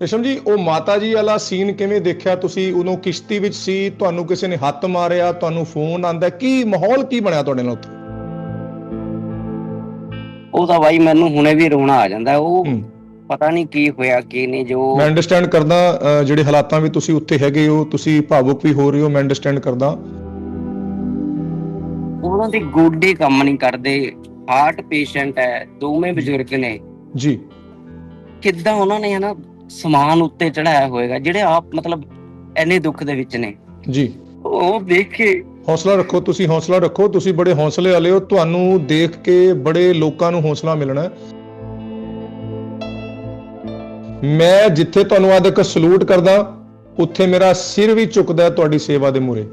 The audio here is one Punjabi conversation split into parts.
ਰੇਸ਼ਮ ਜੀ ਉਹ ਮਾਤਾ ਜੀ ਵਾਲਾ ਸੀਨ ਕਿਵੇਂ ਦੇਖਿਆ ਤੁਸੀਂ ਉਦੋਂ ਕਿਸ਼ਤੀ ਵਿੱਚ ਸੀ ਤੁਹਾਨੂੰ ਕਿਸੇ ਨੇ ਹੱਥ ਮਾਰਿਆ ਤੁਹਾਨੂੰ ਫੋਨ ਆਂਦਾ ਕੀ ਮਾਹੌਲ ਕੀ ਬਣਿਆ ਤੁਹਾਡੇ ਨਾਲ ਉੱਥੇ ਉਹ ਤਾਂ ਬਾਈ ਮੈਨੂੰ ਹੁਣੇ ਵੀ ਰੋਣਾ ਆ ਜਾਂਦਾ। ਉਹ। ਪਤਾ ਨਹੀਂ ਕੀ ਹੋਇਆ ਕੀ ਨਹੀਂ ਜੋ ਮੈਂ ਅੰਡਰਸਟੈਂਡ ਕਰਦਾ ਜਿਹੜੇ ਹਾਲਾਤਾਂ ਵਿੱਚ ਤੁਸੀਂ ਉੱਥੇ ਹੈਗੇ ਹੋ ਤੁਸੀਂ ਭਾਵੁਕ ਵੀ ਹੋ ਰਹੇ ਹੋ ਮੈਂ ਅੰਡਰਸਟੈਂਡ ਕਰਦਾ ਉਹਨਾਂ ਦੇ ਗੋਡੇ ਕੰਮ ਨਹੀਂ ਕਰਦੇ ਹਾਰਟ ਪੇਸ਼ੈਂਟ ਹੈ ਦੋਵੇਂ ਬਜ਼ੁਰਗ ਨੇ ਜੀ ਕਿੱਦਾਂ ਉਹਨਾਂ ਨੇ ਹਨਾ ਸਮਾਨ ਉੱਤੇ ਚੜਾਇਆ ਹੋਏਗਾ ਜਿਹੜੇ ਆਪ ਮਤਲਬ ਐਨੇ ਦੁੱਖ ਦੇ ਵਿੱਚ ਨੇ। ਜੀ। ਉਹ ਦੇਖ ਕੇ ਹੌਸਲਾ ਰੱਖੋ ਤੁਸੀਂ ਹੌਸਲਾ ਰੱਖੋ ਤੁਸੀਂ ਬੜੇ ਹੌਸਲੇ ਵਾਲੇ ਹੋ। ਤੁਹਾਨੂੰ ਦੇਖ ਕੇ ਬੜੇ ਲੋਕਾਂ ਨੂੰ ਹੌਸਲਾ ਮਿਲਣਾ ਹੈ। ਮੈਂ ਜਿੱਥੇ ਤੁਹਾਨੂੰ ਅੱਜ ਤੱਕ ਸਲੂਟ ਕਰਦਾ ਉੱਥੇ ਮੇਰਾ ਸਿਰ ਵੀ ਝੁਕਦਾ ਹੈ ਤੁਹਾਡੀ ਸੇਵਾ ਦੇ ਮੂਰੇ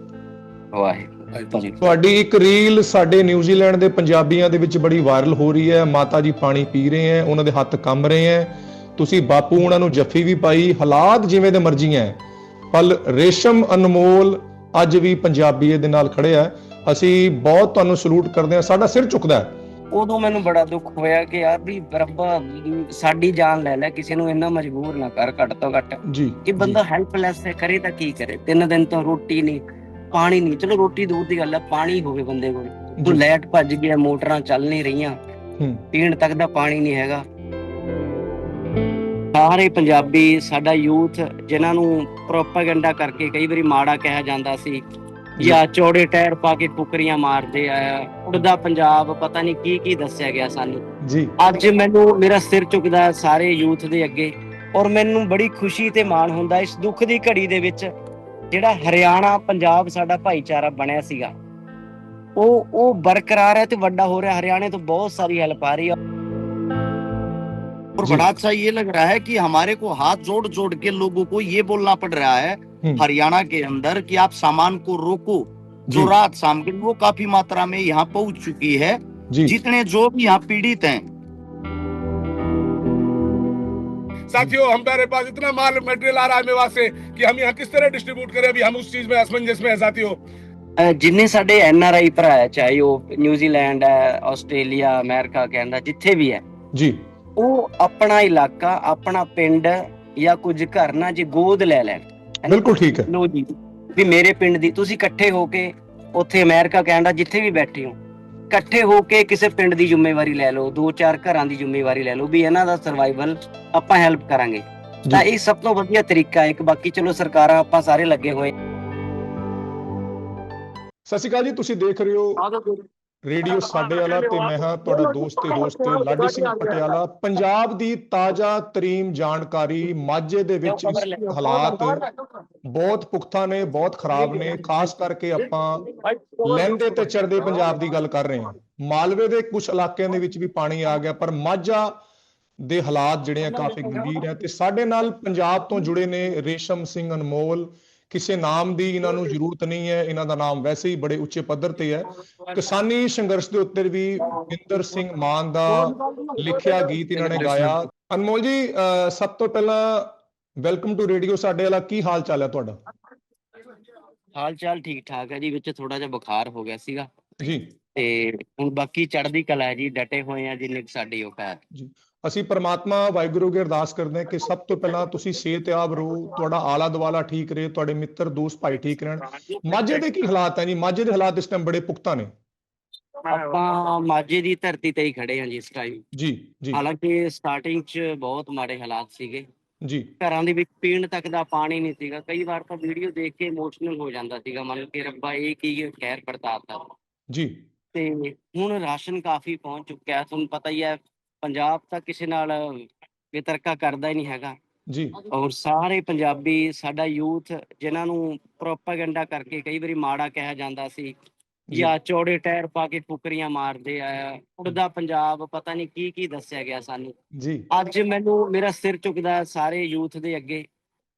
ਵਾਹਿਗੁਰੂ ਜੀ ਤੁਹਾਡੀ ਇੱਕ ਰੀਲ ਸਾਡੇ ਨਿਊਜ਼ੀਲੈਂਡ ਦੇ ਪੰਜਾਬੀਆਂ ਦੇ ਵਿੱਚ ਬੜੀ ਵਾਇਰਲ ਹੋ ਰਹੀ ਹੈ। ਮਾਤਾ ਜੀ ਪਾਣੀ ਪੀ ਰਹੇ ਹੈ ਉਹਨਾਂ ਦੇ ਹੱਥ ਕੰਬ ਰਹੇ ਹੈ। ਤੁਸੀਂ ਬਾਪੂ ਉਹਨਾਂ ਨੂੰ ਜੱਫੀ ਵੀ ਪਾਈ ਹਾਲਾਤ ਜਿਵੇਂ ਦੇ ਮਰਜ਼ੀ ਹੈ ਪਲ ਰੇਸ਼ਮ ਅਨਮੋਲ ਅੱਜ ਵੀ ਪੰਜਾਬੀਏ ਦੇ ਨਾਲ ਖੜੇ ਆ। ਅਸੀਂ ਬਹੁਤ ਤੁਹਾਨੂੰ ਸਲੂਟ ਕਰਦੇ ਹਾਂ ਸਾਡਾ ਸਿਰ ਝੁਕਦਾ ਹੈ। ਉਦੋਂ ਮੈਨੂੰ ਬੜਾ ਦੁੱਖ ਹੋਇਆ ਕਿ ਯਾਰ ਵੀ ਰੱਬਾ ਸਾਡੀ ਜਾਨ ਲੈ ਲੈ ਕਿਸੇ ਨੂੰ ਇੰਨਾ ਮਜਬੂਰ ਨਾ ਕਰ ਘੱਟ ਤੋਂ ਘੱਟ। ਜੀ ਕਿ ਬੰਦਾ ਹੈਲਪਲੈਸ ਹੈ ਕਰੇ ਤਾਂ ਕੀ ਕਰੇ? ਤਿੰਨ ਦਿਨ ਤੋਂ ਰੋਟੀ ਨਹੀਂ ਪਾਣੀ ਨਹੀਂ। ਚਲੋ ਰੋਟੀ ਦੂਰ ਦੀ ਗੱਲ ਹੈ ਪਾਣੀ ਹੋਵੇ ਬੰਦੇ ਕੋਲ। ਤੂੰ ਲਾਈਟ ਭੱਜ ਗਿਆ ਮੋਟਰਾਂ ਚੱਲ ਨਹੀਂ ਰਹੀਆਂ। ਹੂੰ। ਪੀਣ ਤੱਕ ਦਾ ਪਾਣੀ ਨਹੀਂ ਹੈਗਾ। ਸਾਰੇ ਪੰਜਾਬੀ ਸਾਡਾ ਯੂਥ ਜਿਨ੍ਹਾਂ ਨੂੰ ਪ੍ਰੋਪਾਗੈਂਡਾ ਕਰਕੇ ਕਈ ਵਾਰੀ ਮਾੜਾ ਕਿਹਾ ਜਾਂਦਾ ਸੀ ਜਾਂ। ਚੌੜੇ ਟਾਇਰ ਪਾ ਕੇ ਫੁਕਰੀਆਂ ਮਾਰਦੇ ਆ ਉੜਦਾ ਪੰਜਾਬ ਪਤਾ ਨਹੀਂ ਕੀ ਕੀ ਦੱਸਿਆ ਗਿਆ ਸਾਨੂੰ। ਜੀ। ਅੱਜ ਮੈਨੂੰ ਮੇਰਾ ਸਿਰ ਝੁਕਦਾ ਹੈ ਸਾਰੇ ਯੂਥ ਦੇ ਅੱਗੇ ਔਰ ਮੈਨੂੰ ਬੜੀ ਖੁਸ਼ੀ ਤੇ ਮਾਣ ਹੁੰਦਾ ਇਸ ਦੁੱਖ ਦੀ ਘੜੀ ਦੇ ਵਿੱਚ ਜਿਹੜਾ ਹਰਿਆਣਾ ਪੰਜਾਬ ਸਾਡਾ ਭਾਈਚਾਰਾ ਬਣਿਆ ਸੀਗਾ ਉਹ ਉਹ ਬਰਕਰਾਰ ਹੈ ਤੇ ਵੱਡਾ ਹੋ ਰਿਹਾ ਹਰਿਆਣੇ ਤੋਂ ਬਹੁਤ ਸਾਰੀ ਹੈਲਪ ਆ ਰਹੀ ਹੈ और जी। बड़ा अच्छा ये लग रहा है कि हमारे को हाथ जोड़ जोड़ के लोगों को ये बोलना पड़ रहा है हम्म। हरियाणा के अंदर कि आप सामान को रोको जी। जो रात सामग्री वो काफी मात्रा में यहाँ पहुंच चुकी है ਜੀ जितने जो भी यहाँ पीड़ित हैं साथियों हमारे पास इतना माल मटेरियल आ रहा है मेवा से कि हम यहाँ किस तरह डिस्ट्रीब्यूट करें अभी हम उस चीज में असमंजस में है साथियों ਅਹ ਜਿੰਨੇ ਸਾਡੇ ਐਨ ਆਰ ਆਈ ਭਰਾ ਹੈ ਚਾਹੇ ਉਹ ਨਿਊਜ਼ੀਲੈਂਡ ਹੈ ਆਸਟ੍ਰੇਲੀਆ ਅਮਰੀਕਾ ਕੈਨੇਡਾ ਜਿੱਥੇ ਵੀ ਹੈ ਜੀ ਉਹ ਆਪਣਾ ਇਲਾਕਾ ਆਪਣਾ ਪਿੰਡ ਜਾਂ ਕੁਝ ਘਰ ਨਾ ਜੇ ਗੋਦ ਲੈ ਲੈਣ। ਬਿਲਕੁਲ ਠੀਕ ਹੈ। ਲੋ ਜੀ ਵੀ ਮੇਰੇ ਪਿੰਡ ਦੀ ਤੁਸੀਂ ਇਕੱਠੇ ਹੋ ਕੇ ਉੱਥੇ ਅਮਰੀਕਾ ਕੈਨੇਡਾ ਜਿੱਥੇ ਵੀ ਬੈਠੇ ਹੋ ਇਕੱਠੇ ਹੋ ਕੇ ਕਿਸੇ ਪਿੰਡ ਦੀ ਜ਼ਿੰਮੇਵਾਰੀ ਲੈ ਲਓ ਦੋ ਚਾਰ ਘਰਾਂ ਦੀ ਜ਼ਿੰਮੇਵਾਰੀ ਲੈ ਲਓ ਵੀ ਇਹਨਾਂ ਦਾ ਸਰਵਾਈਵਲ ਆਪਾਂ ਹੈਲਪ ਕਰਾਂਗੇ। ਤਾਂ ਇਹ ਸਭ ਤੋਂ ਵਧੀਆ ਤਰੀਕਾ ਹੈ ਇੱਕ ਬਾਕੀ ਚਲੋ ਸਰਕਾਰਾਂ ਆਪਾਂ ਸਾਰੇ ਲੱਗੇ ਹੋਏ। ਸਤਿ ਸ਼੍ਰੀ ਅਕਾਲ ਜੀ ਤੁਸੀਂ ਦੇਖ ਰਹੇ ਹੋ ਰੇਡੀਓ ਸਾਡੇ ਵਾਲਾ ਤੇ ਮੈਂ ਹਾਂ ਤੁਹਾਡਾ ਦੋਸਤ ਤੇ ਹੋਸਟ ਲਾਡੀ ਸਿੰਘ ਪਟਿਆਲਾ ਪੰਜਾਬ ਦੀ ਤਾਜ਼ਾ ਤਰੀਮ ਜਾਣਕਾਰੀ ਮਾਝੇ ਦੇ ਵਿੱਚ ਹਾਲਾਤ ਬਹੁਤ ਪੁਖਤਾ ਨੇ ਬਹੁਤ ਖਰਾਬ ਨੇ ਖਾਸ ਕਰਕੇ ਆਪਾਂ ਲਹਿੰਦੇ ਤੇ ਚੜਦੇ ਪੰਜਾਬ ਦੀ ਗੱਲ ਕਰ ਰਹੇ ਹਾਂ। ਮਾਲਵੇ ਦੇ ਕੁਝ ਇਲਾਕਿਆਂ ਦੇ ਵਿੱਚ ਵੀ ਪਾਣੀ ਆ ਗਿਆ ਪਰ ਮਾਝਾ ਦੇ ਹਾਲਾਤ ਜਿਹੜੇ ਆ ਕਾਫੀ ਗੰਭੀਰ ਹੈ ਤੇ ਸਾਡੇ ਨਾਲ ਪੰਜਾਬ ਤੋਂ ਜੁੜੇ ਨੇ ਰੇਸ਼ਮ ਸਿੰਘ ਅਨਮੋਲ ਕਿਸੇ ਨਾਮ ਦੀ ਇਹਨਾਂ ਨੂੰ ਜ਼ਰੂਰਤ ਨਹੀਂ ਹੈ ਇਹਨਾਂ ਦਾ ਨਾਮ ਵੈਸੇ ਹੀ ਬੜੇ ਉੱਚੇ ਪੱਧਰ ਤੇ ਹੈ। ਕਿਸਾਨੀ ਸੰਘਰਸ਼ ਦੇ ਉੱਤੇ ਵੀ ਬਿੰਦਰ ਸਿੰਘ ਮਾਨ ਦਾ ਲਿਖਿਆ ਗੀਤ ਇਹਨਾਂ ਨੇ ਗਾਇਆ। ਅਨਮੋਲ ਜੀ ਸਭ ਤੋਂ ਪਹਿਲਾਂ ਵੈਲਕਮ ਟੂ ਰੇਡੀਓ ਸਾਡੇ ਵਾਲਾ ਕੀ ਹਾਲ ਚਾਲ ਹੈ ਤੁਹਾਡਾ? ਹਾਲ ਚਾਲ ਠੀਕ ਠਾਕ ਹੈ ਜੀ ਵਿੱਚ ਥੋੜਾ ਜਿਹਾ ਬੁਖਾਰ ਹੋ ਗਿਆ ਸੀਗਾ। ਜੀ। ਤੇ ਹੁਣ ਬਾਕੀ ਚੜ੍ਹਦੀ ਕਲਾ ਹੈ ਜੀ ਡਟੇ ਹੋਏ ਆ ਜਿੰਨੇ ਕੁ ਸਾਡੀ ਔਕਾਤ ਅਸੀਂ ਪ੍ਰਮਾਤਮਾ ਵਾਹਿਗੁਰੂ ਅਗੇ ਅਰਦਾਸ ਕਰਦੇ ਹਾਂ ਕਿ ਸਭ ਤੋਂ ਪਹਿਲਾਂ ਤੁਸੀਂ ਸਿਹਤਯਾਬ ਰਹੋ ਤੁਹਾਡਾ ਆਲਾ ਦੁਆਲਾ ਠੀਕ ਰਹੇ ਤੁਹਾਡੇ ਮਿੱਤਰ ਦੋਸਤ ਭਾਈ ਠੀਕ ਰਹਿਣ। ਮਾਝੇ ਦੇ ਕੀ ਹਾਲਾਤ ਹੈ ਜੀ? ਮਾਝੇ ਦੇ ਹਾਲਾਤ ਇਸ ਟਾਈਮ ਬੜੇ ਪੁਖਤਾ ਨੇ। ਆਪਾਂ ਮਾਝੇ ਦੀ ਧਰਤੀ ਤੇ ਹੀ ਖੜੇ ਹਾਂ ਜੀ ਇਸ ਟਾਈਮ ਜੀ ਜੀ। ਹਾਲਾਂਕਿ ਸਟਾਰਟਿੰਗ 'ਚ ਬਹੁਤ ਮਾੜੇ ਹਾਲਾਤ ਸੀਗੇ। ਜੀ। ਘਰਾਂ ਦੇ ਵਿੱਚ ਪੀਣ ਤੱਕ ਦਾ ਪਾਣੀ ਨਹੀਂ ਸੀਗਾ। ਕਈ ਵਾਰ ਤਾਂ ਵੀਡੀਓ ਦੇਖ ਕੇ ਇਮੋਸ਼ਨਲ ਹੋ ਜਾਂਦਾ ਸੀਗਾ। ਮਨ ਕਿ ਰੱਬਾ ਇਹ ਕੀ ਖੈਰ ਵਰਤਾਤਾ ਜੀ। ਤੇ ਹੁਣ ਰਾਸ਼ਨ ਕਾਫੀ ਪਹੁੰਚ ਚੁੱਕਿਆ ਤੁਹਾਨੂੰ ਪਤਾ ਹੀ ਹੈ ਪੰਜਾਬ ਤਾਂ ਕਿਸੇ ਨਾਲ ਵਿਤਰਕਾ ਕਰਦਾ ਹੀ ਨਹੀਂ ਹੈਗਾ। ਜੀ। ਔਰ ਸਾਰੇ ਪੰਜਾਬੀ ਸਾਡਾ ਯੂਥ ਜਿਨ੍ਹਾਂ ਨੂੰ ਪ੍ਰੋਪਾਗੈਂਡਾ ਕਰਕੇ ਕਈ ਵਾਰੀ ਮਾੜਾ ਕਿਹਾ ਜਾਂਦਾ ਸੀ ਜੀ। ਚੌੜੇ ਟਾਇਰ ਪਾ ਕੇ ਫੁਕਰੀਆਂ ਮਾਰਦੇ ਆ। ਉੜਦਾ ਪੰਜਾਬ ਪਤਾ ਨਹੀਂ ਕੀ ਕੀ ਦੱਸਿਆ ਗਿਆ ਸਾਨੂੰ। ਜੀ। ਅੱਜ ਮੈਨੂੰ ਮੇਰਾ ਸਿਰ ਝੁਕਦਾ ਸਾਰੇ ਯੂਥ ਦੇ ਅੱਗੇ।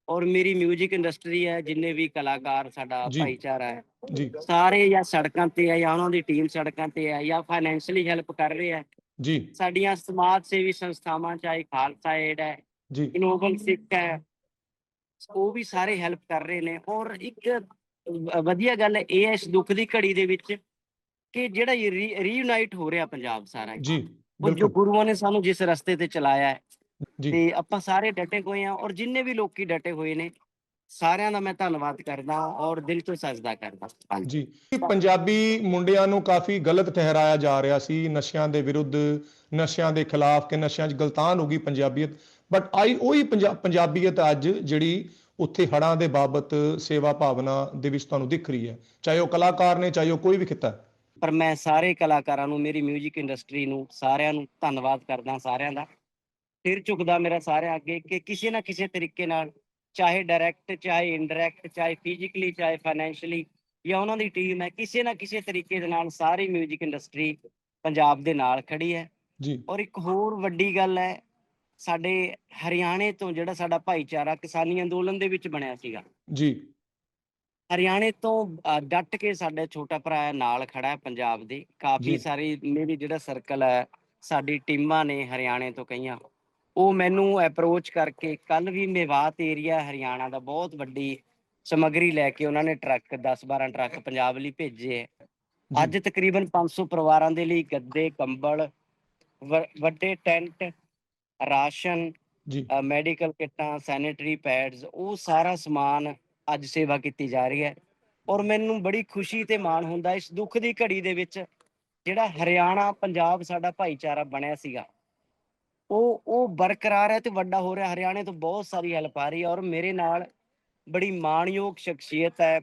ਔਰ ਮੇਰੀ 뮤직 ਇੰਡਸਟਰੀ ਹੈ ਜਿੰਨੇ ਵੀ ਕਲਾਕਾਰ ਸਾਡਾ ਜੀ। ਭਾਈਚਾਰਾ ਹੈ ਜੀ। ਸਾਰੇ ਜਾਂ ਸੜਕਾਂ ਤੇ ਹੈ ਜਾਂ ਉਹਨਾਂ ਦੀ ਟੀਮ ਸੜਕਾਂ ਤੇ ਹੈ ਜਾਂ ਫਾਈਨੈਂਸ਼ੀਅਲੀ ਹੈਲਪ ਕਰ ਰਹੇ ਹੈ। ਜੀ। ਸਾਡੀਆਂ ਸਮਾਜ ਸੇਵੀ ਸੰਸਥਾਵਾਂ ਚਾਹੇ ਖਾਲਸਾ ਏਡ ਹੈ ਜੀ। ਇਨੋਵਲ ਸਿੱਖ ਹੈ ਉਹ ਵੀ ਸਾਰੇ ਹੈਲਪ ਕਰ ਰਹੇ ਨੇ। ਔਰ ਇੱਕ ਵ- ਵਧੀਆ ਗੱਲ ਇਹ ਹੈ ਇਸ ਦੁੱਖ ਦੀ ਘੜੀ ਦੇ ਵਿੱਚ ਕਿ ਜਿਹੜਾ ਰੀਯੂਨਾਈਟ ਹੋ ਰਿਹਾ ਪੰਜਾਬ ਸਾਰਾ। ਜੀ ਔਰ ਜੋ ਬਿਲਕੁਲ। ਗੁਰੂਆਂ ਨੇ ਸਾਨੂੰ ਜਿਸ ਰਸਤੇ ਤੇ ਚਲਾਇਆ ਹੈ ਤੇ ਆਪਾਂ ਸਾਰੇ ਡਟੇ ਹੋਏ ਆ ਔਰ ਜਿੰਨੇ ਵੀ ਲੋਕੀ ਡਟੇ ਹੋਏ ਨੇ ਸਾਰਿਆਂ ਦਾ ਮੈਂ ਧੰਨਵਾਦ ਕਰਦਾ ਔਰ ਦਿਲ ਤੋਂ ਸਜਦਾ ਕਰਦਾ। ਹਾਂਜੀ। ਜੀ ਪੰਜਾਬੀ ਮੁੰਡਿਆਂ ਨੂੰ ਕਾਫੀ ਗਲਤ ਠਹਿਰਾਇਆ ਜਾ ਰਿਹਾ ਸੀ ਨਸ਼ਿਆਂ ਦੇ ਵਿਰੁੱਧ ਨਸ਼ਿਆਂ ਦੇ ਖਿਲਾਫ ਕਿ ਨਸ਼ਿਆਂ 'ਚ ਗਲਤਾਨ ਹੋ ਗਈ ਪੰਜਾਬੀਅਤ। ਬਟ ਆਈ ਉਹੀ ਪੰਜਾ- ਪੰਜਾਬੀਅਤ ਅੱਜ ਜਿਹੜੀ ਉੱਥੇ ਹੜਾਂ ਦੇ ਬਾਬਤ ਸੇਵਾ ਭਾਵਨਾ ਦੇ ਵਿੱਚ ਤੁਹਾਨੂੰ ਦਿਖ ਰਹੀ ਹੈ। ਚਾਹੇ ਉਹ ਕਲਾਕਾਰ ਨੇ ਚਾਹੇ ਉਹ ਕੋਈ ਵੀ ਹੈ। ਪਰ ਮੈਂ ਸਾਰੇ ਕਲਾਕਾਰਾਂ ਨੂੰ ਮੇਰੀ 뮤직 ਇੰਡਸਟਰੀ ਨੂੰ ਸਾਰਿਆਂ ਨੂੰ ਧੰਨਵਾਦ ਕਰਦਾ ਸਾਰਿਆਂ ਦਾ। ਸਿਰ ਝੁਕਦਾ ਮੇਰਾ ਸਾਰਿਆਂ ਅੱਗੇ ਕਿ ਕਿਸੇ ਨਾ ਕਿਸੇ ਤਰੀਕੇ ਨਾਲ ਚਾਹੇ ਡਾਇਰੈਕਟ ਚਾਹੇ ਇਨਡਾਇਰੈਕਟ ਚਾਹੇ ਫਿਜ਼ੀਕਲੀ ਚਾਹੇ ਫਾਈਨੈਂਸ਼ੀਅਲੀ ਜਾਂ ਉਹਨਾਂ ਦੀ ਟੀਮ ਹੈ ਕਿਸੇ ਨਾ ਕਿਸੇ ਤਰੀਕੇ ਦੇ ਨਾਲ ਸਾਰੀ 뮤직 ਇੰਡਸਟਰੀ ਪੰਜਾਬ ਦੇ ਨਾਲ ਖੜੀ ਹੈ। ਜੀ। ਔਰ ਇੱਕ ਹੋਰ ਵੱਡੀ ਗੱਲ ਹੈ ਸਾਡੇ ਹਰਿਆਣੇ ਤੋਂ ਜਿਹੜਾ ਸਾਡਾ ਭਾਈਚਾਰਾ ਕਿਸਾਨੀ ਅੰਦੋਲਨ ਦੇ ਵਿੱਚ ਬਣਿਆ ਸੀਗਾ। ਜੀ। ਹਰਿਆਣੇ ਤੋਂ ਡਟ ਕੇ ਸਾਡਾ ਛੋਟਾ ਭਰਾ ਨਾਲ ਖੜਾ ਹੈ ਪੰਜਾਬ ਦੇ। ਕਾਫੀ ਸਾਰੀ ਮੇਰੀ ਜਿਹੜਾ ਸਰਕਲ ਹੈ ਸਾਡੀ ਟੀਮਾਂ ਨੇ ਹਰਿਆਣੇ ਤੋਂ ਕਈਆਂ ਉਹ ਮੈਨੂੰ ਅਪਰੋਚ ਕਰਕੇ ਕੱਲ ਵੀ ਮੇਵਾਤ ਏਰੀਆ ਹਰਿਆਣਾ ਦਾ ਬਹੁਤ ਵੱਡੀ ਸਮੱਗਰੀ ਲੈ ਕੇ ਉਹਨਾਂ ਨੇ ਟਰੱਕ 10 12 ਟਰੱਕ ਪੰਜਾਬ ਲਈ ਭੇਜੇ ਹੈ। ਅੱਜ ਤਕਰੀਬਨ 500 ਪਰਿਵਾਰਾਂ ਦੇ ਲਈ ਗੱਦੇ ਕੰਬਲ ਵੱਡੇ ਟੈਂਟ ਰਾਸ਼ਨ ਜੀ। ਮੈਡੀਕਲ ਕਿੱਟਾਂ ਸੈਨੀਟਰੀ ਪੈਡਸ ਉਹ ਸਾਰਾ ਸਮਾਨ ਅੱਜ ਸੇਵਾ ਕੀਤੀ ਜਾ ਰਹੀ ਹੈ। ਔਰ ਮੈਨੂੰ ਬੜੀ ਖੁਸ਼ੀ ਤੇ ਮਾਣ ਹੁੰਦਾ ਇਸ ਦੁੱਖ ਦੀ ਘੜੀ ਦੇ ਵਿੱਚ ਜਿਹੜਾ ਹਰਿਆਣਾ ਪੰਜਾਬ ਸਾਡਾ ਭਾਈਚਾਰਾ ਬਣਿਆ ਸੀਗਾ। ਉਹ ਉਹ ਬਰਕਰਾਰ ਹੈ ਤੇ ਵੱਡਾ ਹੋ ਰਿਹਾ ਹਰਿਆਣੇ ਤੋਂ ਬਹੁਤ ਸਾਰੀ ਹੈਲਪ ਆ ਰਹੀ ਹੈ ਔਰ ਮੇਰੇ ਨਾਲ ਬੜੀ ਮਾਣਯੋਗ ਸ਼ਖਸੀਅਤ ਹੈ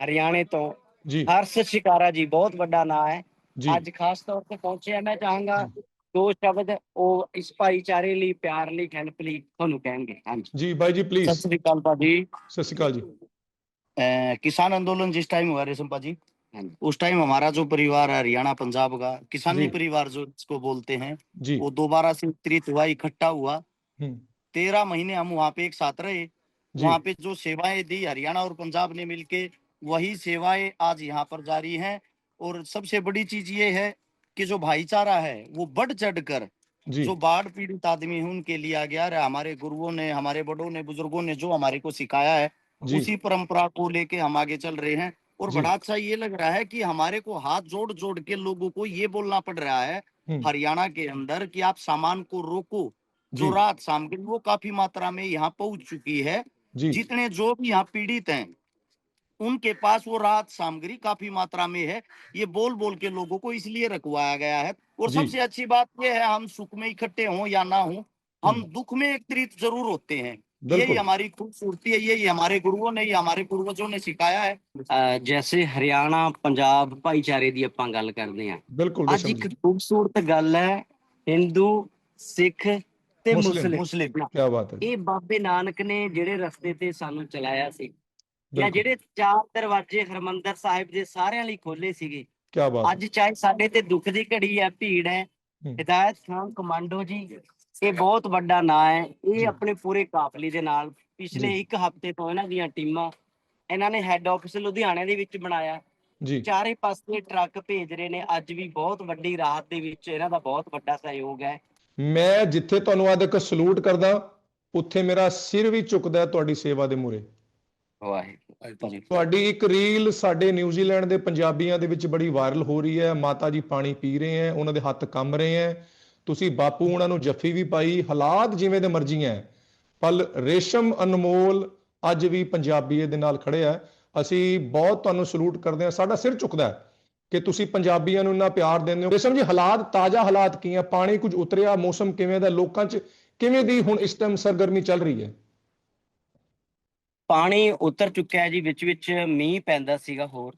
ਹਰਿਆਣੇ ਤੋਂ ਜੀ। ਹਰਸ ਸ਼ਿਕਾਰਾ ਜੀ ਬਹੁਤ ਵੱਡਾ ਨਾਮ ਹੈ। ਅੱਜ ਖਾਸ ਤੌਰ ਤੇ ਪਹੁੰਚਿਆ ਮੈਂ ਚਾਹਾਂਗਾ ਦੋ ਸ਼ਬਦ ਉਹ ਇਸ ਭਾਈਚਾਰੇ ਲਈ ਪਿਆਰ ਲਈ ਹੈਲਪ ਲਈ ਤੁਹਾਨੂੰ ਕਹਿਣਗੇ। ਹਾਂਜੀ। ਜੀ ਬਾਈ ਜੀ ਪਲੀਜ਼ ਸਤਿ ਸ੍ਰੀ ਅਕਾਲ ਭਾਜੀ। ਸਤਿ ਸ੍ਰੀ ਅਕਾਲ ਜੀ। ਕਿਸਾਨ ਅੰਦੋਲਨ ਜਿਸ ਟਾਈਮ ਹੋ ਰੇਸ਼ਮ ਭਾਜੀ? उस टाइम हमारा जो परिवार है हरियाणा पंजाब का किसानी परिवार जो इसको बोलते हैं वो दोबारा से एकत्रित हुआ इकट्ठा हुआ। हम्म, तेरह महीने हम वहाँ पे एक साथ रहे। वहाँ पे जो सेवाएँ दी हरियाणा और पंजाब ने मिलके वही सेवाएँ आज यहाँ पर जारी हैं। और सबसे बड़ी चीज़ ये है कि जो भाईचारा है वो बढ़ चढ़ कर जो। बाढ़ पीड़ित आदमी है उनके लिए आ गया है। हमारे गुरुओं ने हमारे बड़ों ने बुज़ुर्गों ने जो हमारे को सिखाया है उसी परंपरा को लेके हम आगे चल रहे हैं। और बड़ा अच्छा ये लग रहा है कि हमारे को हाथ जोड़ जोड़ के लोगों को ये बोलना पड़ रहा है हम्म, हरियाणा के अंदर कि आप सामान को रोको जो रात सामग्री वो काफ़ी मात्रा में यहाँ पहुँच चुकी है। जितने जो भी यहाँ पीड़ित हैं उनके पास वो राहत सामग्री काफ़ी मात्रा में है। ये बोल बोल के लोगों को इसलिए रखवाया गया है। और सबसे अच्छी बात ये है हम सुख में इकट्ठे हों या ना हों हम हम्म। दुख में एकत्रित ज़रूर होते हैं। यही बिल्कुल हमारी खूबसूरती है यही हमारे गुरुओं ने ये हमारे पूर्वजों ने सिखाया है ਅਹ ਜੈਸੇ ਹਰਿਆਣਾ ਪੰਜਾਬ ਭਾਈਚਾਰੇ ਦੀ ਆਪਾਂ ਗੱਲ ਕਰਦੇ ਹਾਂ ਬਿਲਕੁਲ ਅੱਜ ਰੇਸ਼ਮ ਇੱਕ ਜੀ ਖੂਬਸੂਰਤ ਗੱਲ ਹੈ ਹਿੰਦੂ ਸਿੱਖ ਤੇ ਮੁਸਲਿਮ। ਮੁਸਲਿਮ मुस्लिम ਕੀ ਬਾਤ ਹੈ ਇਹ ਬਾਬੇ ਨਾਨਕ ਨੇ ਜਿਹੜੇ ਰਸਤੇ ਤੇ ਸਾਨੂੰ ਚਲਾਇਆ ਸੀ ਜਾਂ ਬਿਲਕੁਲ ਜਿਹੜੇ ਚਾਰ ਦਰਵਾਜ਼ੇ ਹਰਮੰਦਰ ਸਾਹਿਬ ਦੇ ਸਾਰਿਆਂ ਲਈ ਖੋਲੇ ਸੀਗੇ ਕੀ ਬਾਤ ਹੈ ਅੱਜ ਚਾਹੇ ਸਾਡੇ ਤੇ ਦੁੱਖ ਦੀ ਘੜੀ ਹੈ ਭੀੜ ਹੈ ਹੂੰ। ਹਿਦਾਇਤ ਖਾਨ ਕਮਾਂਡੋ ਜੀ ਇਹ ਬਹੁਤ ਵੱਡਾ ਨਾਂ ਹੈ। ਇਹ ਆਪਣੇ ਪੂਰੇ ਕਾਫਲੇ ਦੇ ਨਾਲ ਪਿਛਲੇ। ਇੱਕ ਹਫ਼ਤੇ ਤੋਂ ਇਹਨਾਂ ਦੀਆਂ ਟੀਮਾਂ ਇਹਨਾਂ ਨੇ ਹੈੱਡ ਆਫਿਸ ਲੁਧਿਆਣੇ ਦੇ ਵਿੱਚ ਬਣਾਇਆ। ਜੀ। ਚਾਰੇ ਪਾਸੇ ਟਰੱਕ ਭੇਜ ਰਹੇ ਨੇ। ਅੱਜ ਵੀ ਬਹੁਤ ਵੱਡੀ ਰਾਹਤ ਦੇ ਵਿੱਚ ਇਹਨਾਂ ਦਾ ਬਹੁਤ ਵੱਡਾ ਸਹਿਯੋਗ ਹੈ। ਮੈਂ ਜਿੱਥੇ ਤੁਹਾਨੂੰ ਅੱਜ ਇੱਕ ਸਲੂਟ ਕਰਦਾ ਉੱਥੇ ਮੇਰਾ ਸਿਰ ਵੀ ਝੁਕਦਾ ਤੁਹਾਡੀ ਸੇਵਾ ਦੇ ਮੂਰੇ ਵਾਹਿਗੁਰੂ ਤੁਹਾਡੀ ਇੱਕ ਰੀਲ ਸਾਡੇ ਨਿਊਜ਼ੀਲੈਂਡ ਦੇ ਪੰਜਾਬੀਆਂ ਦੇ ਵਿੱਚ ਬੜੀ ਵਾਇਰਲ ਹੋ ਰਹੀ ਹੈ। ਮਾਤਾ ਜੀ ਪਾਣੀ ਪੀ ਰਹੇ ਹੈ ਉਹਨਾਂ ਦੇ ਹੱਥ ਕੰਬ ਰਹੇ ਹੈ। ਤੁਸੀਂ ਬਾਪੂ ਉਹਨਾਂ ਨੂੰ ਜੱਫੀ ਵੀ ਪਾਈ ਹਾਲਾਤ ਜਿਵੇਂ ਦੇ ਮਰਜ਼ੀ ਹੈ ਪਰ ਰੇਸ਼ਮ ਅਨਮੋਲ ਅੱਜ ਵੀ ਪੰਜਾਬੀਏ ਦੇ ਨਾਲ ਖੜੇ ਹੈ ਅਸੀਂ ਬਹੁਤ ਤੁਹਾਨੂੰ ਸਲੂਟ ਕਰਦੇ ਹਾਂ। ਸਾਡਾ ਸਿਰ ਝੁਕਦਾ ਹੈ ਕਿ ਤੁਸੀਂ ਪੰਜਾਬੀਆਂ ਨੂੰ ਇੰਨਾ ਪਿਆਰ ਦਿੰਦੇ ਹੋ। ਰੇਸ਼ਮ ਜੀ ਹਾਲਾਤ ਤਾਜ਼ਾ ਹਾਲਾਤ ਕੀ ਹੈ ਪਾਣੀ ਕੁਝ ਉਤਰਿਆ ਮੌਸਮ ਕਿਵੇਂ ਦਾ ਲੋਕਾਂ 'ਚ ਕਿਵੇਂ ਦੀ ਹੁਣ ਇਸ ਟਾਈਮ ਸਰਗਰਮੀ ਚੱਲ ਰਹੀ ਹੈ? ਪਾਣੀ ਉਤਰ ਚੁੱਕਿਆ ਹੈ ਜੀ ਵਿੱਚ ਵਿੱਚ ਮੀਂਹ ਪੈਂਦਾ ਸੀਗਾ ਹੋਰ।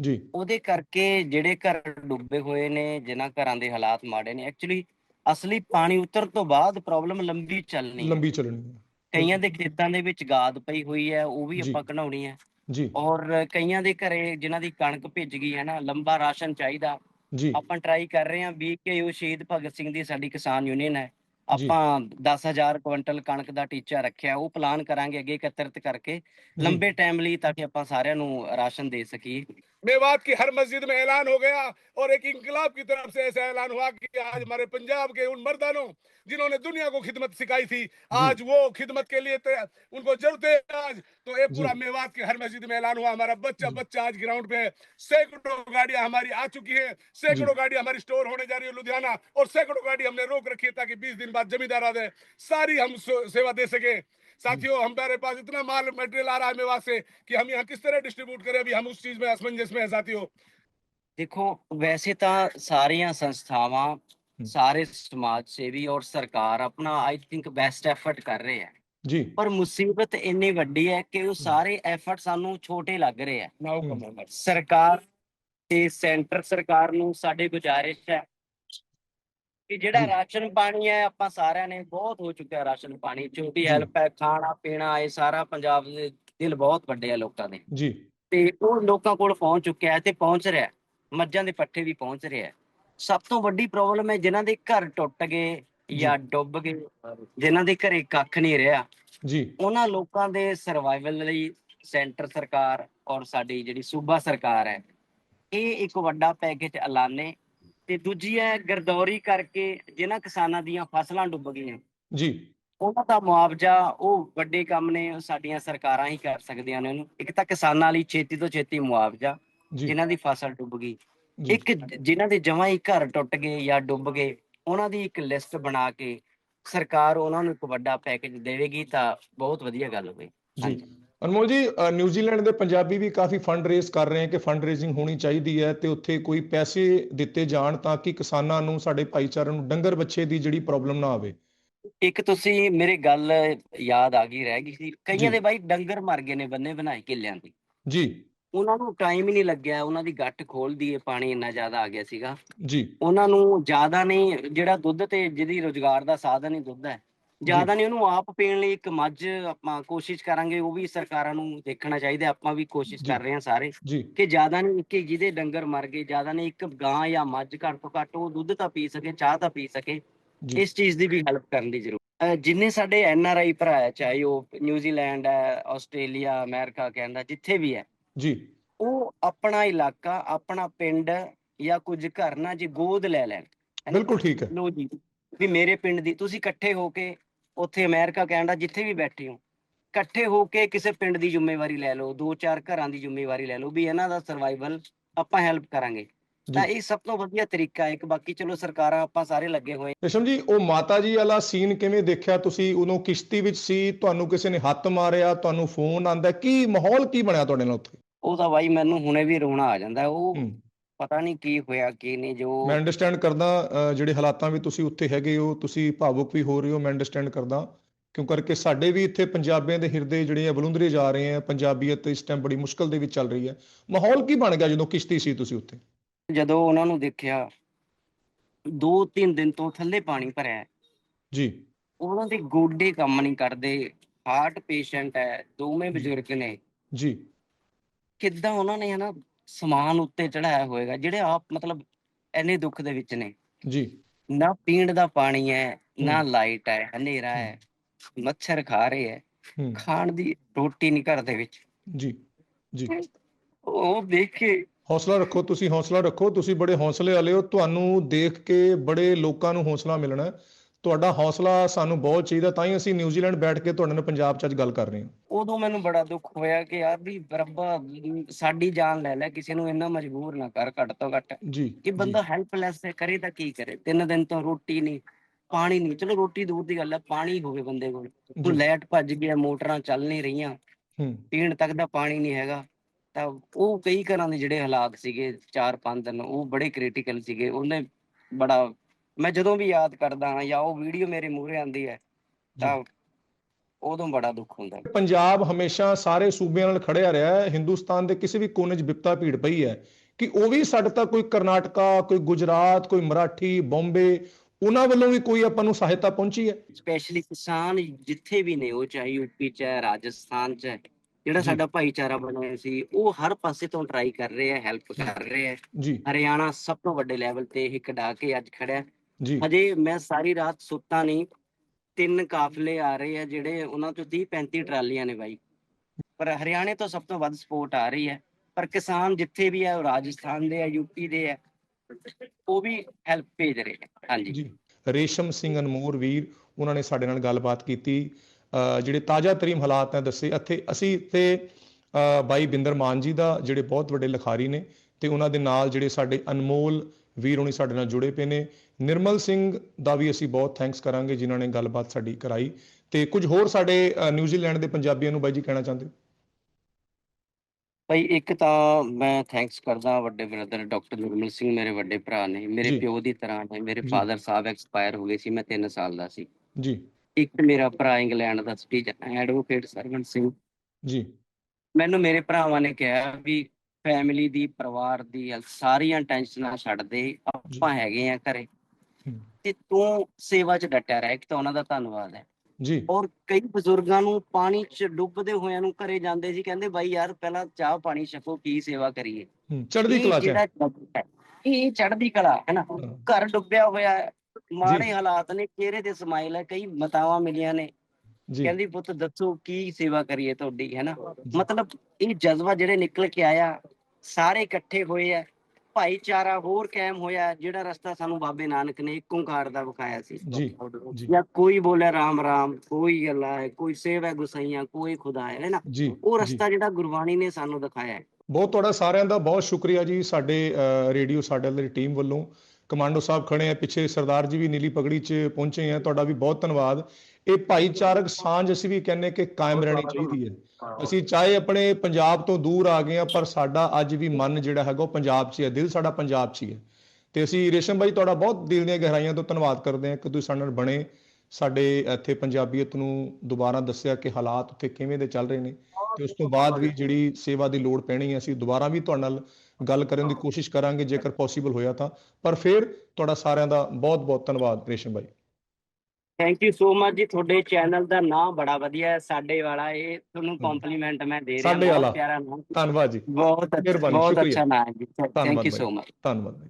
ਜੀ। ਉਹਦੇ ਕਰਕੇ ਜਿਹੜੇ ਘਰ ਡੁੱਬੇ ਹੋਏ ਨੇ ਜਿਨ੍ਹਾਂ ਘਰਾਂ ਦੇ ਹਾਲਾਤ ਮਾੜੇ ਨੇ ਐਕਚੁਅਲੀ ਅਸਲੀ ਪਾਣੀ ਉਤਰ ਤੋਂ ਬਾਅਦ ਪ੍ਰੋਬਲਮ ਲੰਬੀ ਚੱਲਣੀ ਹੈ। ਲੰਬੀ ਚੱਲਣੀ ਹੈ। ਕਈਆਂ ਦੇ ਖੇਤਾਂ ਦੇ ਵਿੱਚ ਗਾਦ ਪਈ ਹੋਈ ਹੈ ਉਹ ਵੀ ਜੀ। ਆਪਾਂ ਕਢਾਉਣੀ ਹੈ। ਜੀ। ਔਰ ਕਈਆਂ ਦੇ ਘਰੇ ਜਿਨ੍ਹਾਂ ਦੀ ਕਣਕ ਭਿੱਜ ਗਈ ਹੈ ਨਾ ਲੰਬਾ ਰਾਸ਼ਨ ਚਾਹੀਦਾ। ਜੀ। ਆਪਾਂ ਟਰਾਈ ਕਰ ਰਹੇ ਹਾਂ ਬੀਕੇਯੂ ਸ਼ਹੀਦ ਭਗਤ ਸਿੰਘ ਦੀ ਸਾਡੀ ਕਿਸਾਨ ਯੂਨੀਅਨ ਹੈ। ਜੀ। ਆਪਾਂ 10000 ਕੁਇੰਟਲ ਕਣਕ ਦਾ ਟੀਚਾ ਰੱਖਿਆ ਉਹ ਪਲਾਨ ਕਰਾਂਗੇ ਅੱਗੇ ਇਕੱਤਰਿਤ ਕਰਕੇ। ਜੀ। ਲੰਬੇ ਟਾਈਮ ਲਈ ਤਾਂ ਕਿ ਆਪਾਂ ਸਾਰਿਆਂ ਨੂੰ ਰਾਸ਼ਨ ਦੇ ਸਕੀਏ। मेवात की हर मस्जिद में ऐलान हो गया और एक इंकलाब की तरफ़ से ऐसा ऐलान हुआ कि आज हमारे पंजाब के उन मर्दानों जिन्होंने दुनिया को खिदमत सिखाई थी आज वो खिदमत के लिए तैयार- उनको ज़रूरत है आज। तो एक पूरा। मेवात के हर मस्जिद में ऐलान हुआ हमारा बच्चा बच्चा आज ग्राउंड पे है। सैकड़ों गाड़ियाँ हमारी आ चुकी है सैकड़ों गाड़ी हमारी स्टोर होने जा रही है लुधियाना और सैकड़ों गाड़ी हमने रोक रखी है ताकि 20 दिन बाद जमींदार आ जाए। सारी हम सेवा दे सके। साथियों हमारे पास इतना माल मटेरियल आ रहा है मेवात से कि हम यहाँ किस तरह डिस्ट्रीब्यूट करें अभी हम उस चीज में असमंजस में है साथियों ਦੇਖੋ ਵੈਸੇ ਤਾਂ ਸਾਰੀਆਂ ਸੰਸਥਾਵਾਂ ਸਾਰੇ ਸਮਾਜ ਸੇਵੀ ਔਰ ਸਰਕਾਰ ਆਪਣਾ ਆਈ ਥਿੰਕ ਬੈਸਟ ਐਫਰਟ ਕਰ ਰਹੇ ਹੈ ਜੀ ਪਰ ਮੁਸੀਬਤ ਇੰਨੀ ਵੱਡੀ ਹੈ ਕਿ ਉਹ ਸਾਰੇ ਐਫਰਟ ਸਾਨੂੰ ਛੋਟੇ ਲੱਗ ਰਹੇ ਹੈ नाउ हम्म। कम होगा। ਸਰਕਾਰ ਤੇ ਸੈਂਟਰ ਸਰਕਾਰ ਨੂੰ ਸਾਡੇ ਗੁਜ਼ਾਰਿਸ਼ ਹੈ ਕਿ ਜਿਹੜਾ। ਰਾਸ਼ਨ ਪਾਣੀ ਹੈ ਆਪਾਂ ਸਾਰਿਆਂ ਨੇ ਬਹੁਤ ਹੋ ਚੁੱਕਿਆ ਰਾਸ਼ਨ ਪਾਣੀ ਛੋਟੀ। ਹੈਲਪ ਹੈ ਖਾਣਾ ਪੀਣਾ ਇਹ ਸਾਰਾ ਪੰਜਾਬ ਦੇ ਦਿਲ ਬਹੁਤ ਵੱਡੇ ਆ ਲੋਕਾਂ ਦੇ ਜੀ ਤੇ ਉਹ ਲੋਕਾਂ ਕੋਲ ਪਹੁੰਚ ਚੁੱਕਿਆ ਤੇ ਪਹੁੰਚ ਰਿਹਾ। ਮੱਝਾਂ ਦੇ ਪੱਠੇ ਵੀ ਪਹੁੰਚ ਰਿਹਾ। ਸਭ ਤੋਂ ਵੱਡੀ ਪ੍ਰੋਬਲਮ ਹੈ ਜਿਨ੍ਹਾਂ ਦੇ ਘਰ ਟੁੱਟ ਗਏ ਜਾਂ ਡੁੱਬ ਗਏ ਜਿਨ੍ਹਾਂ ਦੇ ਘਰੇ ਕੱਖ ਨਹੀਂ ਰਿਹਾ ਜੀ ਉਹਨਾਂ ਲੋਕਾਂ ਦੇ ਸਰਵਾਈਵਲ ਲਈ ਸੈਂਟਰ ਸਰਕਾਰ ਔਰ ਸਾਡੀ ਜਿਹੜੀ ਸੂਬਾ ਸਰਕਾਰ ਹੈ ਇਹ ਇੱਕ ਵੱਡਾ ਪੈਕੇਜ ਐਲਾਨੇ ਤੇ ਦੂਜੀ ਹੈ ਗਰਦੌਰੀ ਕਰਕੇ ਜਿਨ੍ਹਾਂ ਕਿਸਾਨਾਂ ਦੀਆਂ ਫਸਲਾਂ ਡੁੱਬ ਗਈਆਂ। ਜੀ। ਉਹਨਾਂ ਦਾ ਮੁਆਵਜ਼ਾ ਉਹ ਵੱਡੇ ਕੰਮ ਨੇ ਉਹ ਸਾਡੀਆਂ ਸਰਕਾਰਾਂ ਹੀ ਕਰ ਸਕਦੀਆਂ ਨੇ ਉਹਨੂੰ। ਇੱਕ ਤਾਂ ਕਿਸਾਨਾਂ ਲਈ ਛੇਤੀ ਤੋਂ ਛੇਤੀ ਮੁਆਵਜ਼ਾ ਜਿਨ੍ਹਾਂ ਦੀ ਫਸਲ ਡੁੱਬ ਗਈ। ਇੱਕ ਜਿਨ੍ਹਾਂ ਦੇ ਜਮਾਂ ਹੀ ਘਰ ਟੁੱਟ ਗਏ ਜਾਂ ਡੁੱਬ ਗਏ ਉਹਨਾਂ ਦੀ ਇੱਕ ਲਿਸਟ ਬਣਾ ਕੇ ਸਰਕਾਰ ਉਹਨਾਂ ਨੂੰ ਇੱਕ ਵੱਡਾ ਪੈਕੇਜ ਦੇਵੇਗੀ ਤਾਂ ਬਹੁਤ ਵਧੀਆ ਗੱਲ ਹੋਵੇ। ਜੀ। ਅਨਮੋਲ ਜੀ ਨਿਊਜ਼ੀਲੈਂਡ ਦੇ ਪੰਜਾਬੀ ਵੀ ਕਾਫੀ ਫੰਡ ਰੇਜ਼ ਕਰ ਰਹੇ ਹਨ ਕਿ ਫੰਡ ਰੇਜ਼ਿੰਗ ਹੋਣੀ ਚਾਹੀਦੀ ਹੈ ਤੇ ਉੱਥੇ ਕੋਈ ਪੈਸੇ ਦਿੱਤੇ ਜਾਣ ਤਾਂ ਕਿ ਕਿਸਾਨਾਂ ਨੂੰ ਸਾਡੇ ਭਾਈਚਾਰੇ ਨੂੰ ਡੰਗਰ ਬੱਚੇ ਦੀ ਜਿਹੜੀ ਪ੍ਰੋਬਲਮ ਨਾ ਆਵੇ। ਇੱਕ ਤੁਸੀਂ ਮੇਰੇ ਗੱਲ ਯਾਦ ਆ ਗਈ ਰਹਿ ਗਈ ਸੀ। ਕਈਆਂ ਦੇ ਬਾਈ ਡੰਗਰ ਮਰ ਗਏ ਨੇ ਬੰਨੇ ਬਣਾਏ ਕਿੱਲਿਆਂ ਦੇ। ਜੀ। ਉਹਨਾਂ ਨੂੰ ਟਾਈਮ ਹੀ ਨਹੀਂ ਲੱਗਿਆ ਉਹਨਾਂ ਦੀ ਗੱਟ ਖੋਲ ਦੀਏ ਪਾਣੀ ਇੰਨਾ ਜ਼ਿਆਦਾ ਆ ਗਿਆ ਸੀਗਾ। ਜੀ। ਉਹਨਾਂ ਨੂੰ ਜ਼ਿਆਦਾ ਨਹੀਂ ਜਿਹੜਾ ਦੁੱਧ ਤੇ ਜਿਹਦੀ ਰੋਜ਼ਗਾਰ ਦਾ ਸਾਧਨ ਹੀ ਦੁੱਧ ਹੈ ਜ਼ਿਆਦਾ ਨਹੀਂ ਉਹਨੂੰ ਆਪ ਪੀਣ ਲਈ ਇੱਕ ਮੱਝ ਆਪਾਂ ਕੋਸ਼ਿਸ਼ ਕਰਾਂਗੇ ਉਹ ਵੀ ਸਰਕਾਰਾਂ ਨੂੰ ਦੇਖਣਾ ਚਾਹੀਦਾ ਆਪਾਂ ਵੀ ਕੋਸ਼ਿਸ਼। ਕਰ ਰਹੇ ਹਾਂ ਸਾਰੇ ਕਿ ਜ਼ਿਆਦਾ ਨਹੀਂ ਇੱਕ ਜਿਹਦੇ ਡੰਗਰ ਮਰ ਗਏ ਜ਼ਿਆਦਾ ਨਹੀਂ ਇੱਕ ਗਾਂ ਜਾਂ ਮੱਝ ਘੱਟ ਤੋਂ ਘੱਟ ਉਹ ਦੁੱਧ ਤਾਂ ਪੀ ਸਕੇ ਚਾਹ ਤਾਂ ਪੀ ਸਕੇ ਇਸ ਚੀਜ਼ ਦੀ ਵੀ ਹੈਲਪ ਕਰਨ ਦੀ ਜ਼ਰੂਰਤ ਜਿੰਨੇ ਸਾਡੇ ਐਨ ਆਰ ਆਈ ਭਰਾ ਹੈ ਚਾਹੇ ਉਹ ਨਿਊਜ਼ੀਲੈਂਡ ਹੈ ਆਸਟ੍ਰੇਲੀਆ ਅਮਰੀਕਾ ਕੈਨੇਡਾ ਜਿੱਥੇ ਵੀ ਹੈ ਜੀ। ਉਹ ਆਪਣਾ ਇਲਾਕਾ ਆਪਣਾ ਪਿੰਡ ਜਾਂ ਕੁਝ ਘਰ ਨਾ ਜੇ ਗੋਦ ਲੈ ਲੈਣ? ਬਿਲਕੁਲ ਠੀਕ ਹੈ। ਲੋ ਜੀ ਵੀ ਮੇਰੇ ਪਿੰਡ ਦੀ ਤੁਸੀਂ ਇਕੱਠੇ ਹੋ ਕੇ ਉੱਥੇ ਅਮਰੀਕਾ ਕੈਨੇਡਾ ਜਿੱਥੇ ਵੀ ਬੈਠੇ ਹੋ ਇਕੱਠੇ ਹੋ ਕੇ ਕਿਸੇ ਪਿੰਡ ਦੀ ਜ਼ਿੰਮੇਵਾਰੀ ਲੈ ਲਓ ਦੋ ਚਾਰ ਘਰਾਂ ਦੀ ਜ਼ਿੰਮੇਵਾਰੀ ਲੈ ਲਓ ਵੀ ਇਹਨਾਂ ਦਾ ਸਰਵਾਈਵਲ ਆਪਾਂ ਹੈਲਪ ਕਰਾਂਗੇ। ਤਾਂ ਇਹ ਸਭ ਤੋਂ ਵਧੀਆ ਤਰੀਕਾ ਹੈ ਇੱਕ ਬਾਕੀ ਚਲੋ ਸਰਕਾਰਾਂ ਆਪਾਂ ਸਾਰੇ ਲੱਗੇ ਹੋਏ। ਰੇਸ਼ਮ ਜੀ ਉਹ ਮਾਤਾ ਜੀ ਵਾਲਾ ਸੀਨ ਕਿਵੇਂ ਦੇਖਿਆ ਤੁਸੀਂ? ਉਦੋਂ ਕਿਸ਼ਤੀ ਵਿੱਚ ਸੀ ਤੁਹਾਨੂੰ ਕਿਸੇ ਨੇ ਹੱਥ ਮਾਰਿਆ ਤੁਹਾਨੂੰ ਫੋਨ ਆਂਦਾ ਕੀ ਮਾਹੌਲ ਕੀ ਬਣਿਆ ਤੁਹਾਡੇ ਨਾਲ ਉੱਥੇ? ਉਹ ਤਾਂ ਬਾਈ ਮੈਨੂੰ ਹੁਣੇ ਵੀ ਰੋਣਾ ਆ ਜਾਂਦਾ ਉਹ। ਪਤਾ ਨਹੀਂ ਕੀ ਹੋਇਆ ਕੀ ਨਹੀਂ ਜੋ ਮੈਂ ਅੰਡਰਸਟੈਂਡ ਕਰਦਾ ਜਿਹੜੇ ਹਾਲਾਤਾਂ ਵਿੱਚ ਤੁਸੀਂ ਉੱਥੇ ਹੈਗੇ ਹੋ ਤੁਸੀਂ ਭਾਵੁਕ ਵੀ ਹੋ ਰਹੇ ਹੋ ਮੈਂ ਅੰਡਰਸਟੈਂਡ ਕਰਦਾ। ਕਿਉਂ ਕਰਕੇ ਸਾਡੇ ਵੀ ਇੱਥੇ ਪੰਜਾਬੀਆਂ ਦੇ ਹਿਰਦੇ ਜਿਹੜੇ ਆ ਬਲੁੰਦਰੇ ਜਾ ਰਹੇ ਆ ਪੰਜਾਬੀਅਤ ਇਸ ਟਾਈਮ ਬੜੀ ਮੁਸ਼ਕਲ ਦੇ ਵਿੱਚ ਚੱਲ ਰਹੀ ਹੈ ਮਾਹੌਲ ਕੀ ਬਣ ਗਿਆ ਜਦੋਂ ਕਿਸ਼ਤੀ ਸੀ ਤੁਸੀਂ ਉੱਥੇ? ਜਦੋਂ ਉਹਨਾਂ ਨੂੰ ਦੇਖਿਆ ਦੋ ਤਿੰਨ ਦਿਨ ਤੋਂ ਥੱਲੇ ਪਾਣੀ ਭਰਿਆ ਹੈ। ਜੀ। ਉਹਨਾਂ ਦੇ ਗੋਡੇ ਕੰਮ ਨਹੀਂ ਕਰਦੇ ਹਾਰਟ ਪੇਸ਼ੈਂਟ ਹੈ ਦੋਵੇਂ ਬਜ਼ੁਰਗ ਨੇ। ਜੀ। ਕਿੱਦਾਂ ਉਹਨਾਂ ਨੇ ਹਨਾ ਸਮਾਨ ਉੱਤੇ ਚੜਾਇਆ ਹੋਏਗਾ ਜਿਹੜੇ ਆਪ ਮਤਲਬ ਐਨੇ ਦੁੱਖ ਦੇ ਵਿੱਚ ਨੇ। ਜੀ। ਨਾ ਪੀਣ ਦਾ ਪਾਣੀ ਹੈ। ਨਾ। ਲਾਈਟ ਹੈ ਹਨੇਰਾ ਹੈ ਮੱਛਰ ਖਾ ਰਹੇ ਹੈ ਹੂੰ। ਖਾਣ ਦੀ ਰੋਟੀ ਨਹੀਂ ਘਰ ਦੇ ਵਿੱਚ। ਜੀ ਜੀ। ਉਹ ਦੇਖ ਕੇ ਹੌਸਲਾ ਰੱਖੋ ਤੁਸੀਂ ਹੌਸਲਾ ਰੱਖੋ ਤੁਸੀਂ ਬੜੇ ਹੌਸਲੇ ਵਾਲੇ ਹੋ। ਤੁਹਾਨੂੰ ਦੇਖ ਕੇ ਬੜੇ ਲੋਕਾਂ ਨੂੰ ਹੌਸਲਾ ਮਿਲਣਾ ਹੈ। ਤੁਹਾਡਾ ਹੌਸਲਾ ਸਾਨੂੰ ਬਹੁਤ ਚਾਹੀਦਾ ਤਾਂ ਹੀ ਅਸੀਂ ਨਿਊਜ਼ੀਲੈਂਡ ਬੈਠ ਕੇ ਤੁਹਾਡੇ ਨਾਲ ਪੰਜਾਬ 'ਚ ਅੱਜ ਗੱਲ ਕਰ ਰਹੇ ਹਾਂ। ਉਦੋਂ ਮੈਨੂੰ ਬੜਾ ਦੁੱਖ ਹੋਇਆ ਕਿ ਯਾਰ ਵੀ ਰੱਬਾ ਸਾਡੀ ਜਾਨ ਲੈ ਲੈ ਕਿਸੇ ਨੂੰ ਇੰਨਾ ਮਜਬੂਰ ਨਾ ਕਰ ਘੱਟ ਤੋਂ ਘੱਟ। ਜੀ ਕਿ ਬੰਦਾ ਹੈਲਪਲੈਸ ਹੈ ਕਰੇ ਤਾਂ ਕੀ ਕਰੇ? ਤਿੰਨ ਦਿਨ ਤੋਂ ਰੋਟੀ ਨਹੀਂ ਪਾਣੀ ਨਹੀਂ। ਚਲੋ ਰੋਟੀ ਦੂਰ ਦੀ ਗੱਲ ਹੈ ਪਾਣੀ ਹੋਵੇ ਬੰਦੇ ਕੋਲ। ਕੋਈ ਲਾਈਟ ਭੱਜ ਗਿਆ ਮੋਟਰਾਂ ਚੱਲ ਨਹੀਂ ਰਹੀਆਂ। ਹੂੰ। ਪੀਣ ਤੱਕ ਦਾ ਪਾਣੀ ਨਹੀਂ ਹੈਗਾ। ਤਾਂ ਉਹ ਕਈ ਘਰਾਂ ਦੇ ਜਿਹੜੇ ਹਾਲਾਤ ਸੀਗੇ 4-5 ਦਿਨ ਉਹ ਬੜੇ ਕ੍ਰਿਟੀਕਲ ਸੀਗੇ। ਉਹਨੇ ਬੜਾ ਮੈਂ ਜਦੋਂ ਵੀ ਯਾਦ ਕਰਦਾ ਹਾਂ ਜਾਂ ਉਹ ਵੀਡੀਓ ਮੇਰੇ ਮੂਹਰੇ ਆਉਂਦੀ ਹੈ ਤਾਂ ਉਦੋਂ ਬੜਾ ਦੁੱਖ ਹੁੰਦਾ ਹੈ। ਪੰਜਾਬ ਹਮੇਸ਼ਾ ਸਾਰੇ ਸੂਬਿਆਂ ਨਾਲ ਖੜਿਆ ਰਿਹਾ ਹੈ ਹਿੰਦੁਸਤਾਨ ਦੇ ਕਿਸੇ ਵੀ ਕੋਨੇ 'ਚ ਵਿਪਤਾ ਭੀੜ ਪਈ ਹੈ ਕਿ ਉਹ ਵੀ ਸਾਡੇ ਤੱਕ ਕੋਈ ਕਰਨਾਟਕਾ ਕੋਈ ਗੁਜਰਾਤ ਕੋਈ ਮਰਾਠੀ ਬੰਬੇ ਉਹਨਾਂ ਵੱਲੋਂ ਵੀ ਕੋਈ ਆਪਾਂ ਨੂੰ ਸਹਾਇਤਾ ਪਹੁੰਚੀ ਹੈ ਸਪੈਸ਼ਲੀ ਕਿਸਾਨ ਜਿੱਥੇ ਵੀ ਨੇ ਉਹ ਚਾਹੇ ਯੂਪੀ ਚ ਹੈ ਰਾਜਸਥਾਨ ਚ ਹੈ ਜਿਹੜਾ ਜੀ। ਸਾਡਾ ਭਾਈਚਾਰਾ ਬਣਿਆ ਸੀ ਉਹ ਹਰ ਪਾਸੇ ਤੋਂ ਟਰਾਈ ਕਰ ਰਹੇ ਹੈ ਹੈਲਪ ਕਰ ਰਹੇ ਹੈ ਜੀ ਹਰਿਆਣਾ ਸਭ ਤੋਂ ਵੱਡੇ ਲੈਵਲ ਤੇ ਇਹ ਕਢਾ ਕੇ ਅੱਜ ਖੜਿਆ ਹੈ। ਜੀ। ਹਜੇ ਮੈਂ ਸਾਰੀ ਰਾਤ ਸੁੱਤਾ ਨਹੀਂ ਤਿੰਨ ਕਾਫਲੇ ਆ ਰਹੇ ਆ ਜਿਹੜੇ ਉਹਨਾਂ ਤੋਂ 30 35 ਟਰਾਲੀਆਂ ਨੇ ਬਾਈ। ਪਰ ਹਰਿਆਣੇ ਤੋਂ ਸਭ ਤੋਂ ਵੱਧ ਸਪੋਰਟ ਆ ਰਹੀ ਹੈ। ਪਰ ਕਿਸਾਨ ਜਿੱਥੇ ਵੀ ਹੈ ਉਹ ਰਾਜਸਥਾਨ ਦੇ ਆ ਯੂਪੀ ਦੇ ਆ ਉਹ ਵੀ ਹੈਲਪ ਭੇਜ ਰਹੇ ਨੇ। ਹਾਂਜੀ। ਜੀ। ਰੇਸ਼ਮ ਸਿੰਘ ਅਨਮੋਰ ਵੀਰ ਉਹਨਾਂ ਨੇ ਸਾਡੇ ਨਾਲ ਗੱਲਬਾਤ ਕੀਤੀ। ਜਿਹੜੇ ਤਾਜ਼ਾ ਤਰੀਮ ਹਾਲਾਤ ਹੈ ਦੱਸੇ ਇੱਥੇ ਅਸੀਂ ਤੇ ਬਾਈ ਬਿੰਦਰ ਮਾਨ ਜੀ ਦਾ ਜਿਹੜੇ ਬਹੁਤ ਵੱਡੇ ਲਿਖਾਰੀ ਨੇ ਤੇ ਉਹਨਾਂ ਦੇ ਨਾਲ ਜਿਹੜੇ ਸਾਡੇ ਅਨਮੋਲ ਵੀਰ ਹੁਣੀ ਸਾਡੇ ਨਾਲ ਜੁੜੇ ਪਏ ਨੇ ਨਿਰਮਲ ਸਿੰਘ ਦਾ ਵੀ ਅਸੀਂ ਬਹੁਤ ਥੈਂਕਸ ਕਰਾਂਗੇ ਜਿਨ੍ਹਾਂ ਨੇ ਗੱਲਬਾਤ ਸਾਡੀ ਕਰਾਈ। ਤੇ ਕੁਝ ਹੋਰ ਸਾਡੇ ਨਿਊਜ਼ੀਲੈਂਡ ਦੇ ਪੰਜਾਬੀਆਂ ਨੂੰ ਬਾਈ ਜੀ ਕਹਿਣਾ ਚਾਹੁੰਦੇ ਹੋ? ਭਾਈ ਇੱਕ ਤਾਂ ਮੈਂ ਥੈਂਕਸ ਕਰਦਾ ਵੱਡੇ ਬ੍ਰਦਰ ਡਾਕਟਰ ਨਿਰਮਲ ਸਿੰਘ ਮੇਰੇ ਵੱਡੇ ਭਰਾ ਨੇ ਮੇਰੇ। ਪਿਓ ਦੀ ਤਰ੍ਹਾਂ ਨੇ ਮੇਰੇ। ਫਾਦਰ ਸਾਹਿਬ ਐਕਸਪਾਇਰ ਹੋ ਗਏ ਸੀ ਮੈਂ 3 ਸਾਲ ਦਾ ਸੀ। ਜੀ। ਇੱਕ ਮੇਰਾ ਭਰਾ ਇੰਗਲੈਂਡ ਦਾ ਸਿਟੀਜ਼ਨ ਐਡਵੋਕੇਟ ਸਰਵਨ ਸਿੰਘ। ਜੀ। ਮੈਨੂੰ ਮੇਰੇ ਭਰਾਵਾਂ ਨੇ ਕਿਹਾ ਵੀ ਫੈਮਿਲੀ ਦੀ ਪਰਿਵਾਰ ਦੀ ਸਾਰੀਆਂ ਟੈਨਸ਼ਨਾਂ ਛੱਡ ਦੇ ਆਪਾਂ ਹੈਗੇ ਆ ਘਰੇ। ਤੇ ਤੂੰ ਸੇਵਾ 'ਚ ਡਟਿਆ ਰਹਿ ਕਿ ਤਾਂ ਉਹਨਾਂ ਦਾ ਧੰਨਵਾਦ ਹੈ। ਜੀ। ਔਰ ਕਈ ਬਜ਼ੁਰਗਾਂ ਨੂੰ ਪਾਣੀ 'ਚ ਡੁੱਬਦੇ ਹੋਇਆਂ ਨੂੰ ਘਰੇ ਜਾਂਦੇ ਸੀ ਕਹਿੰਦੇ ਬਾਈ ਯਾਰ ਪਹਿਲਾਂ ਚਾਹ ਪਾਣੀ ਛਕੋ ਕੀ ਸੇਵਾ ਕਰੀਏ। ਚੜ੍ਹਦੀ ਕਲਾ ਚ ਇਹ ਚੜ੍ਹਦੀ ਕਲਾ ਹੈ ਨਾ? ਘਰ ਡੁੱਬਿਆ ਹੋਇਆ ਹੈ ਮਾੜੇ ਹਾਲਾਤ ਨੇ ਚਿਹਰੇ ਤੇ ਸਮਾਈਲ ਹੈ ਕਈ ਮਤਾਵਾਂ ਮਿਲੀਆਂ ਨੇ। ਜੀ। ਕਹਿੰਦੀ ਪੁੱਤ ਦੱਸੋ ਕੀ ਸੇਵਾ ਕਰੀਏ ਤੁਹਾਡੀ ਹੈ ਨਾ। ਮਤਲਬ ਇਹ ਜਜ਼ਬਾ ਜਿਹੜੇ ਨਿਕਲ ਕੇ ਆਇਆ ਸਾਰੇ ਇਕੱਠੇ ਹੋਏ ਆ ਭਾਈਚਾਰਾ ਹੋਰ ਕਾਇਮ ਹੋਇਆ ਜਿਹੜਾ ਰਸਤਾ ਸਾਨੂੰ ਬਾਬੇ ਨਾਨਕ ਨੇ ਇੱਕ ਓੰਕਾਰ ਦਾ ਵਿਖਾਇਆ ਸੀ ਜੀ, ਕੋਈ ਬੋਲੇ ਰਾਮ ਰਾਮ ਕੋਈ ਅੱਲਾ ਹੈ ਕੋਈ ਸੇਵ ਹੈ ਗੁਸਾਈਆਂ ਕੋਈ ਖੁਦਾ ਹੈ ਨਾ? ਉਹ। ਰਸਤਾ ਜਿਹੜਾ ਗੁਰਬਾਣੀ ਨੇ ਸਾਨੂੰ ਦਿਖਾਇਆ ਹੈ। ਬਹੁਤ ਤੁਹਾਡਾ ਸਾਰਿਆਂ ਦਾ ਬਹੁਤ ਸ਼ੁਕਰੀਆ ਜੀ ਸਾਡੇ ਰੇਡੀਓ ਸਾਡੇ ਵਾਲੀ ਟੀਮ ਵੱਲੋਂ। ਕਮਾਂਡੋ ਸਾਹਿਬ ਖੜੇ ਆ ਪਿੱਛੇ ਸਰਦਾਰ ਜੀ ਵੀ ਨੀਲੀ ਪਗੜੀ 'ਚ ਪਹੁੰਚੇ ਆ ਤੁਹਾਡਾ ਵੀ ਬਹੁਤ ਧੰਨਵਾਦ। ਇਹ ਭਾਈਚਾਰਕ ਸਾਂਝ ਅਸੀਂ ਵੀ ਕਹਿੰਨੇ ਕਿ ਕਾਇਮ ਰਹਿਣੀ ਚਾਹੀਦੀ ਹੈ। ਅਸੀਂ ਚਾਹੇ ਆਪਣੇ ਪੰਜਾਬ ਤੋਂ ਦੂਰ ਆ ਗਏ ਆ ਪਰ ਸਾਡਾ ਅੱਜ ਵੀ ਮਨ ਜਿਹੜਾ ਹੈਗਾ ਉਹ ਪੰਜਾਬ 'ਚ ਹੀ ਦਿਲ ਸਾਡਾ ਪੰਜਾਬ 'ਚ ਹੀ ਹੈ। ਤੇ ਅਸੀਂ ਰੇਸ਼ਮ ਭਾਈ ਤੁਹਾਡਾ ਬਹੁਤ ਦਿਲ ਦੀਆਂ ਗਹਿਰਾਈਆਂ ਤੋਂ ਧੰਨਵਾਦ ਕਰਦੇ ਹਾਂ ਕਿ ਤੁਸੀਂ ਸਾਡੇ ਨਾਲ ਬਣੇ ਸਾਡੇ ਇੱਥੇ ਪੰਜਾਬੀਅਤ ਨੂੰ ਦੁਬਾਰਾ ਦੱਸਿਆ ਕਿ ਹਾਲਾਤ ਉੱਥੇ ਕਿਵੇਂ ਦੇ ਚੱਲ ਰਹੇ ਨੇ ਤੇ ਉਸ ਤੋਂ ਬਾਅਦ ਵੀ ਜਿਹੜੀ ਸੇਵਾ ਦੀ ਲੋੜ ਪੈਣੀ ਹੈ ਅਸੀਂ ਦੁਬਾਰਾ ਵੀ ਤੁਹਾਡੇ ਨਾਲ ਗੱਲ ਕਰਨ ਦੀ ਕੋਸ਼ਿਸ਼ ਕਰਾਂਗੇ ਜੇਕਰ ਪੋਸੀਬਲ ਹੋਇਆ ਤਾਂ। ਪਰ ਫਿਰ ਤੁਹਾਡਾ ਸਾਰਿਆਂ ਦਾ ਬਹੁਤ ਬਹੁਤ ਧੰਨਵਾਦ ਰੇਸ਼ਮ ਭਾਈ ਥੈਂਕ ਯੂ ਸੋ ਮਚ ਜੀ ਤੁਹਾਡੇ ਚੈਨਲ ਦਾ ਨਾਮ ਬੜਾ ਵਧੀਆ ਹੈ ਸਾਡੇ ਵਾਲਾ ਇਹ ਤੁਹਾਨੂੰ ਕੰਪਲੀਮੈਂਟ ਮੈਂ ਦੇ ਰਿਹਾ। ਬਹੁਤ ਪਿਆਰਾ ਨਾਮ ਧੰਨਵਾਦ ਜੀ ਬਹੁਤ ਬਹੁਤ। ਅੱਛਾ ਨਾਮ ਹੈ ਜੀ ਥੈਂਕ ਯੂ। ਸੋ ਮਚ ਧੰਨਵਾਦ